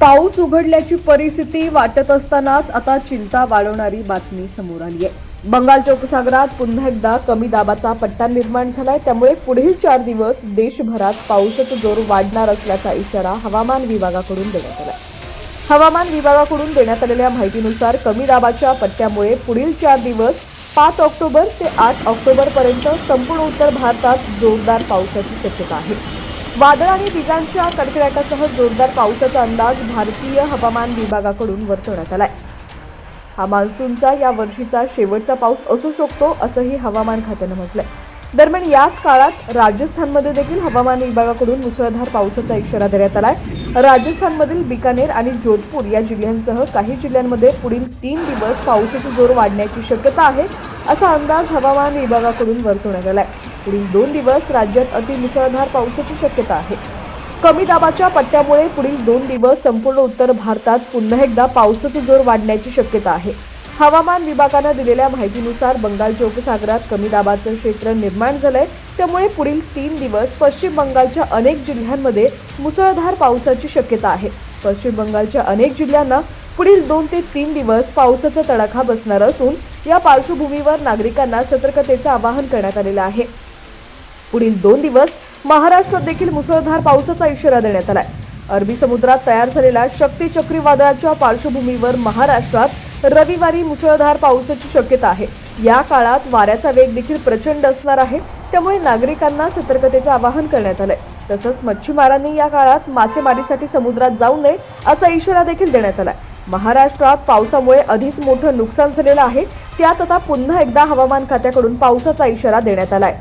पाऊस उघडल्याची परिस्थिती वाटत असतानाच आता चिंता वाढवणारी बातमी समोर आली आहे. बंगालच्या उपसागरात पुन्हा एकदा कमी दाबाचा पट्टा निर्माण झालाय. त्यामुळे पुढील चार दिवस देशभरात पावसाचा जोर वाढणार असल्याचा इशारा हवामान विभागाकडून देण्यात आला हवामान विभागाकडून देण्यात आलेल्या माहितीनुसार कमी दाबाच्या पट्ट्यामुळे पुढील चार दिवस पाच ऑक्टोबर ते आठ ऑक्टोबरपर्यंत संपूर्ण उत्तर भारतात जोरदार पावसाची शक्यता आहे. वादळ आणि विजांच्या कडकडाटासह जोरदार पावसाचा अंदाज भारतीय हवामान विभागाकडून वर्तवण्यात आलाय. हा मान्सूनचा या वर्षीचा शेवटचा पाऊस असू शकतो असंही हवामान खात्यानं म्हटलंय. दरम्यान याच काळात राजस्थानमध्ये देखील हवामान विभागाकडून मुसळधार पावसाचा इशारा देण्यात आलाय. राजस्थानमधील बिकानेर आणि जोधपूर या जिल्ह्यांसह काही जिल्ह्यांमध्ये पुढील तीन दिवस पावसाचा जोर वाढण्याची शक्यता आहे. असा अंदाज हवामान विभागाकडून वर्तवण्यात आलाय. पुढील दोन दिवस राज्यात अतिमुसळधार पावसाची शक्यता आहे. कमी दाबाच्या पट्ट्यामुळे पुढील दोन दिवस संपूर्ण उत्तर भारतात पुन्हा एकदा पावसाचा जोर वाढण्याची शक्यता आहे. हवामान विभागानं दिलेल्या माहितीनुसार बंगालच्या उपसागरात कमी दाबाचं क्षेत्र निर्माण झालंय. त्यामुळे पुढील तीन दिवस पश्चिम बंगालच्या अनेक जिल्ह्यांमध्ये मुसळधार पावसाची शक्यता आहे. पश्चिम बंगालच्या अनेक जिल्ह्यांना पुढील दोन ते तीन दिवस पावसाचा तडाखा बसणार असून या पार्श्वभूमीवर नागरिकांना सतर्कतेचं आवाहन करण्यात आलेलं आहे. पुढील दोन दिवस महाराष्ट्रात देखील मुसळधार पावसाचा इशारा देण्यात आलाय. अरबी समुद्रात तयार झालेल्या शक्ती चक्रीवादळाच्या पार्श्वभूमीवर महाराष्ट्रात रविवारी मुसळधार पावसाची शक्यता आहे. या काळात वाऱ्याचा वेग देखील प्रचंड असणार आहे त्यामुळे नागरिकांना सतर्कतेचं आवाहन करण्यात आलंय. तसंच मच्छीमारांनी या काळात मासेमारीसाठी समुद्रात जाऊ नये असा इशारा देखील देण्यात आलाय. महाराष्ट्रात पावसामुळे आधीच मोठं नुकसान झालेलं आहे. त्यात आता पुन्हा एकदा हवामान खात्याकडून पावसाचा इशारा देण्यात आलाय.